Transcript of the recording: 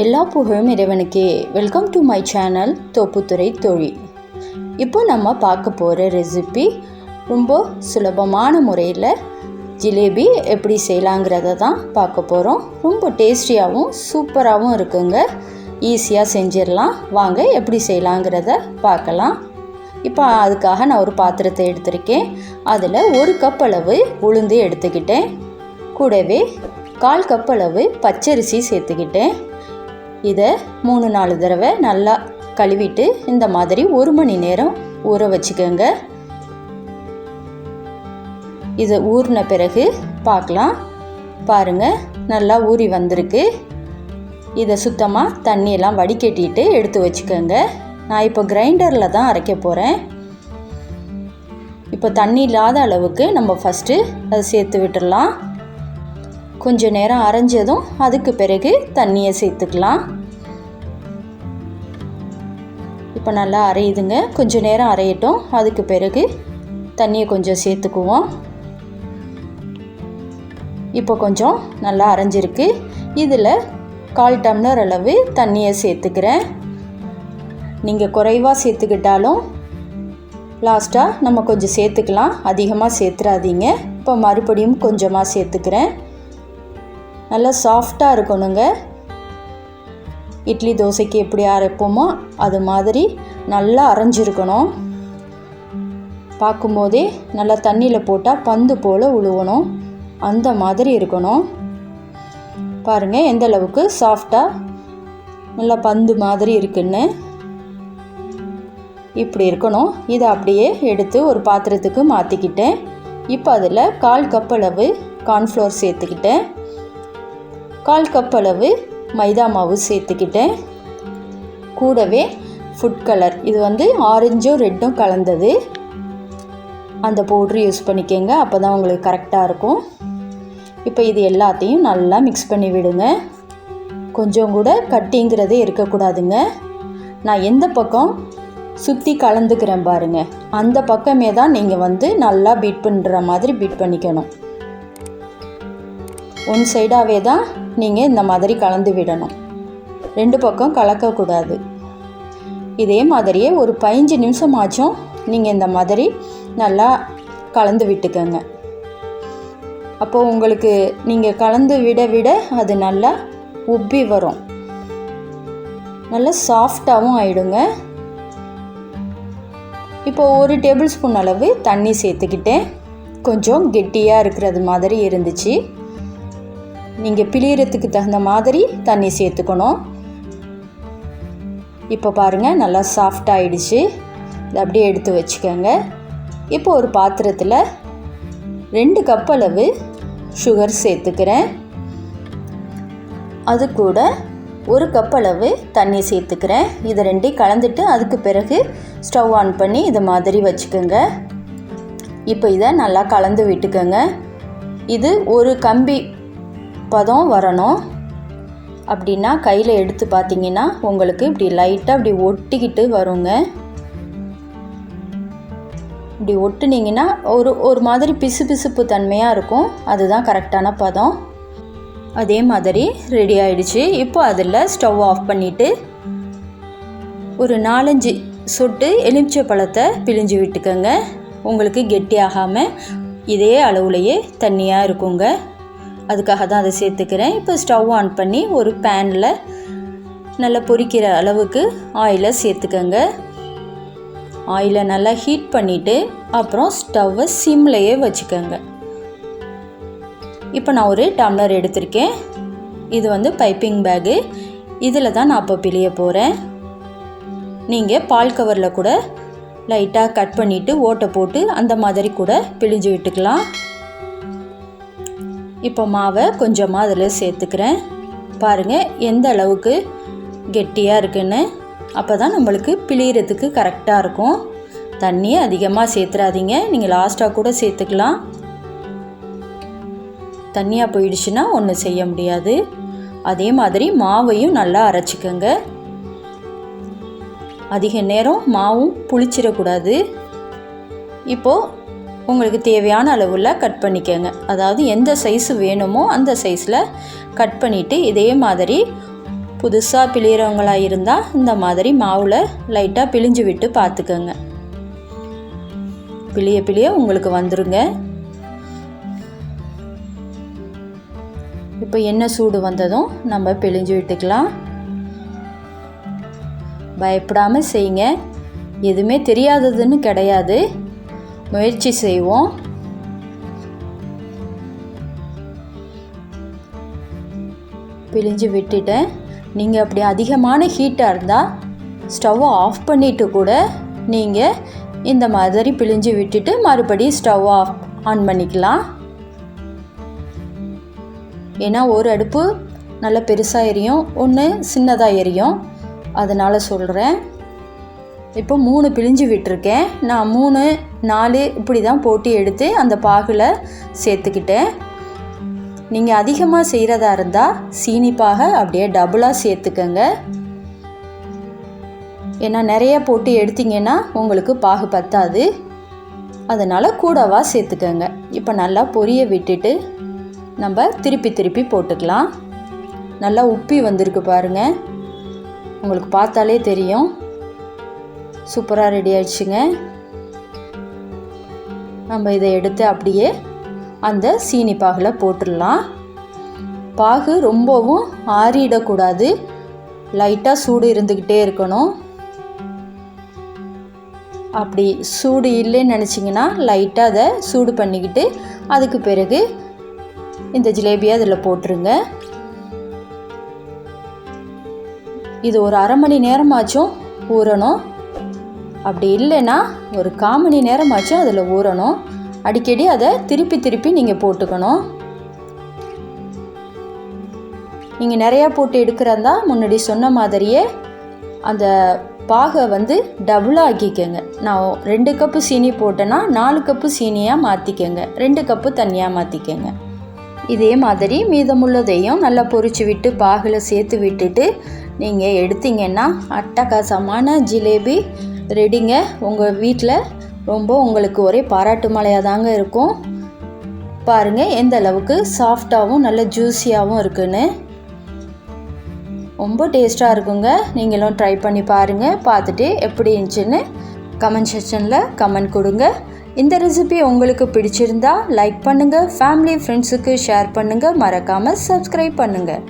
எல்லா புகழும் இறைவனுக்கே. Welcome to my channel Thopputhurai தொழில் இப்போ நம்ம பார்க்க போகிற ரெசிபி ரொம்ப சுலபமான முறையில் ஜிலேபி எப்படி செய்யலாங்கிறத தான் பார்க்க போகிறோம் ரொம்ப டேஸ்டியாகவும் சூப்பராகவும் இருக்குங்க. ஈஸியாக செஞ்சிடலாம். வாங்க எப்படி செய்யலாங்கிறத பார்க்கலாம். இப்போ அதுக்காக நான் ஒரு பாத்திரத்தை எடுத்திருக்கேன். அதில் ஒரு கப் அளவு உளுந்து எடுத்துக்கிட்டேன். கூடவே கால் கப் அளவு பச்சரிசி சேர்த்துக்கிட்டேன். இதை மூணு நாலு தடவை நல்லா கழுவிட்டு இந்த மாதிரி ஒரு மணி நேரம் ஊற வச்சுக்கோங்க. இதை ஊறின பிறகு பார்க்கலாம் பாருங்கள் நல்லா ஊறி வந்திருக்கு. இதை சுத்தமாக தண்ணியெல்லாம் வடிகட்டிட்டு எடுத்து வச்சுக்கோங்க. நான் இப்போ கிரைண்டரில் தான் அரைக்க போகிறேன் இப்போ தண்ணி இல்லாத அளவுக்கு நம்ம ஃபஸ்ட்டு அதை சேர்த்து விட்டுடலாம் கொஞ்ச நேரம் அரைஞ்சதும் அதுக்கு பிறகு தண்ணியை சேர்த்துக்கலாம். இப்போ நல்லா அரையுதுங்க. கொஞ்ச நேரம் அரையட்டும். அதுக்கு பிறகு தண்ணியை கொஞ்சம் சேர்த்துக்குவோம். இப்போ கொஞ்சம் நல்லா அரைஞ்சிருக்கு. இதில் கால் டம்ளர் அளவு தண்ணியை சேர்த்துக்கிறேன். நீங்கள் குறைவாக சேர்த்துக்கிட்டாலும் லாஸ்ட்டாக நம்ம கொஞ்சம் சேர்த்துக்கலாம். அதிகமாக சேர்த்துறாதீங்க. இப்போ மறுபடியும் கொஞ்சமாக சேர்த்துக்கிறேன். நல்லா சாஃப்டாக இருக்கணுங்க. இட்லி தோசைக்கு எப்படி அரைப்போமோ அது மாதிரி நல்லா அரைஞ்சிருக்கணும். பார்க்கும்போதே நல்லா தண்ணியில் போட்டால் பந்து போல் உழுவணும். அந்த மாதிரி இருக்கணும். பாருங்கள் எந்த அளவுக்கு சாஃப்டாக நல்லா பந்து மாதிரி இருக்குன்னு. இப்படி இருக்கணும். இதை அப்படியே எடுத்து ஒரு பாத்திரத்துக்கு மாற்றிக்கிட்டேன் இப்போ அதில் கால் கப் அளவு கார்ன்ஃப்ளோர் சேர்த்துக்கிட்டேன். கால் கப் அளவு மைதா மாவு சேர்த்துக்கிட்டேன். கூடவே ஃபுட் கலர் இது வந்து ஆரஞ்சும் ரெட்டும் கலந்தது. அந்த பவுட்ரு யூஸ் பண்ணிக்கோங்க. அப்போ தான் உங்களுக்கு கரெக்டாக இருக்கும். இப்போ இது எல்லாத்தையும் நல்லா மிக்ஸ் பண்ணி விடுங்க. கொஞ்சம் கூட கட்டிங்கிறதே இருக்கக்கூடாதுங்க. நான் எந்த பக்கம் சுற்றி கலந்துக்கிறேன் பாருங்கள் அந்த பக்கமே தான் நீங்கள் வந்து நல்லா பீட் பண்ணுற மாதிரி பீட் பண்ணிக்கணும். ஒன் சைடாகவே தான் நீங்கள் இந்த மாதிரி கலந்து விடணும். ரெண்டு பக்கம் கலக்கக்கூடாது இதே மாதிரியே ஒரு பதிஞ்சு நிமிஷம் ஆச்சும் நீங்கள் இந்த மாதிரி நல்லா கலந்து விட்டுக்கோங்க. அப்போ உங்களுக்கு நீங்கள் கலந்து விட விட அது நல்லா உப்பி வரும். நல்லா சாஃப்டாகவும் ஆயிடுங்க. இப்போ ஒரு டேபிள் ஸ்பூன் அளவு தண்ணி சேர்த்துக்கிட்டேன். கொஞ்சம் கெட்டியாக இருக்கிறது மாதிரி இருந்துச்சு. நீங்கள் பிழியறதுக்கு தகுந்த மாதிரி தண்ணி சேர்த்துக்கணும். இப்போ பாருங்கள் நல்லா சாஃப்ட் ஆயிடுச்சு. இதை அப்படியே எடுத்து வச்சுக்கோங்க. இப்போ ஒரு பாத்திரத்தில் ரெண்டு கப் அளவு சுகர் சேர்த்துக்கிறேன். அது கூட ஒரு கப் அளவு தண்ணி சேர்த்துக்கிறேன். இதை ரெண்டையும் கலந்துட்டு அதுக்கு பிறகு ஸ்டவ் ஆன் பண்ணி இதை மாதிரி வச்சுக்கோங்க. இப்போ இதை நல்லா கலந்து விட்டுக்கோங்க. இது ஒரு கம்பி பதம் வரணும். அப்படின்னா கையில் எடுத்து பார்த்தீங்கன்னா உங்களுக்கு இப்படி லைட்டாக இப்படி ஒட்டிக்கிட்டு வருங்க. இப்படி ஒட்டுனீங்கன்னா ஒரு ஒரு மாதிரி பிசு பிசுப்பு தன்மையாக இருக்கும். அதுதான் கரெக்டான பதம். அதே மாதிரி ரெடி ஆயிடுச்சு. இப்போ அதில் ஸ்டவ் ஆஃப் பண்ணிவிட்டு ஒரு நாலஞ்சு சொட்டு எலுமிச்சை பழத்தை பிழிஞ்சு விட்டுக்கோங்க. உங்களுக்கு கெட்டியாகாமல் இதே அளவுலேயே தண்ணியாக இருக்குங்க. அதுக்காக தான் அதை சேர்த்துக்கிறேன். இப்போ ஸ்டவ் ஆன் பண்ணி ஒரு பேனில் நல்லா பொரிக்கிற அளவுக்கு ஆயிலை சேர்த்துக்கோங்க. ஆயிலை நல்லா ஹீட் பண்ணிவிட்டு அப்புறம் ஸ்டவ்வை சிம்லையே வச்சுக்கோங்க. இப்போ நான் ஒரு டம்ளர் எடுத்திருக்கேன். இது வந்து பைப்பிங் பேகு இதில் தான் நான் இப்போ பிழிய போகிறேன் நீங்கள் பால் கவரில் கூட லைட்டாக கட் பண்ணிவிட்டு ஓட்டை போட்டு அந்த மாதிரி கூட பிழிஞ்சு விட்டுக்கலாம். இப்போ மாவை கொஞ்சமாக அதில் சேர்த்துக்கிறேன். பாருங்கள் எந்த அளவுக்கு கெட்டியாக இருக்குன்னு. அப்போ தான் நம்மளுக்கு பிழியறதுக்கு கரெக்டாக இருக்கும். தண்ணியை அதிகமாக சேர்த்துறாதீங்க. நீங்கள் லாஸ்ட்டாக கூட சேர்த்துக்கலாம். தண்ணியாக போயிடுச்சுன்னா ஒன்றும் செய்ய முடியாது. அதே மாதிரி மாவையும் நல்லா அரைச்சிக்கோங்க. அதிக நேரம் மாவும் புளிச்சிடக்கூடாது. இப்போது உங்களுக்கு தேவையான அளவில் கட் பண்ணிக்கோங்க. அதாவது எந்த சைஸு வேணுமோ அந்த சைஸில் கட் பண்ணிவிட்டு இதே மாதிரி புதுசாக பிழிகிறவங்களாக இருந்தால் இந்த மாதிரி மாவில் லைட்டாக பிழிஞ்சு விட்டு பார்த்துக்கோங்க பிழிய பிழிய உங்களுக்கு வந்துருங்க. இப்போ எண்ணெய் சூடு வந்ததும் நம்ம பிழிஞ்சு விட்டுக்கலாம். பயப்படாமல் செய்யுங்க. எதுவுமே தெரியாததுன்னு கிடையாது. முயற்சி செய்வோம். பிழிஞ்சு விட்டுட்டேன். நீங்கள் அப்படி அதிகமான ஹீட்டாக இருந்தால் ஸ்டவ்வை ஆஃப் பண்ணிவிட்டு கூட நீங்கள் இந்த மாதிரி பிழிஞ்சு விட்டுட்டு மறுபடியும் ஸ்டவ் ஆஃப் ஆன் பண்ணிக்கலாம். ஏன்னா ஒரு அடுப்பு நல்லா பெருசாக எரியும் ஒன்று சின்னதாக எரியும். அதனால் சொல்கிறேன் இப்போ மூணு பிழிஞ்சு விட்டுருக்கேன். நான் மூணு நாலு இப்படி தான் போட்டு எடுத்து அந்த பாகில் சேர்த்துக்கிட்டேன். நீங்கள் அதிகமாக செய்கிறதா இருந்தால் சீனிப்பாக அப்படியே டபுளாக சேர்த்துக்கங்க. ஏன்னா நிறைய போட்டு எடுத்தீங்கன்னா உங்களுக்கு பாகு பத்தாது. அதனால் கூடவா சேர்த்துக்கோங்க. இப்போ நல்லா பொரிய விட்டுட்டு நம்ம திருப்பி திருப்பி போட்டுக்கலாம். நல்லா உப்பி வந்திருக்கு பாருங்கள் உங்களுக்கு பார்த்தாலே தெரியும். சூப்பராக ரெடி ஆயிடுச்சுங்க. நம்ம இதை எடுத்து அப்படியே அந்த சீனி பாகில் போட்டுடலாம். பாகு ரொம்பவும் ஆறிடக்கூடாது. லைட்டாக சூடு இருந்துக்கிட்டே இருக்கணும். அப்படி சூடு இல்லைன்னு நினச்சிங்கன்னா லைட்டாக அதை சூடு பண்ணிக்கிட்டு அதுக்கு பிறகு இந்த ஜிலேபியை அதில் போட்டுருங்க. இது ஒரு அரை மணி நேரமாச்சும் ஊறணும். அப்படி இல்லைன்னா ஒரு கால் மணி நேரமாச்சும் அதில் ஊறணும். அடிக்கடி அதை திருப்பி திருப்பி நீங்கள் போட்டுக்கணும். நீங்கள் நிறையா போட்டு எடுக்கிறதா முன்னாடி சொன்ன மாதிரியே அந்த பாகை வந்து டபுளாக ஆக்கிக்கோங்க. நான் ரெண்டு கப்பு சீனி போட்டேன்னா நாலு கப்பு சீனியாக மாற்றிக்கோங்க ரெண்டு கப்பு தனியாக மாற்றிக்கோங்க இதே மாதிரி மீதமுள்ளதையும் நல்லா பொறிச்சு விட்டு பாகில் சேர்த்து விட்டுட்டு நீங்கள் எடுத்தீங்கன்னா அட்டகாசமான ஜிலேபி ரெடிங்க. உங்கள் வீட்டில் ரொம்ப உங்களுக்கு ஒரே பாராட்டு மலையாக தாங்க இருக்கும். பாருங்கள் எந்த அளவுக்கு சாஃப்டாகவும் நல்ல ஜூஸியாகவும் இருக்குன்னு. ரொம்ப டேஸ்ட்டாக இருக்குங்க. நீங்களும் ட்ரை பண்ணி பாருங்கள் பார்த்துட்டு எப்படி இருந்துச்சுன்னு கமெண்ட் செக்ஷனில் கமெண்ட் கொடுங்க. இந்த ரெசிபி உங்களுக்கு பிடிச்சிருந்தா லைக் பண்ணுங்கள் ஃபேமிலி ஃப்ரெண்ட்ஸுக்கு ஷேர் பண்ணுங்கள் மறக்காமல் சப்ஸ்கிரைப் பண்ணுங்கள்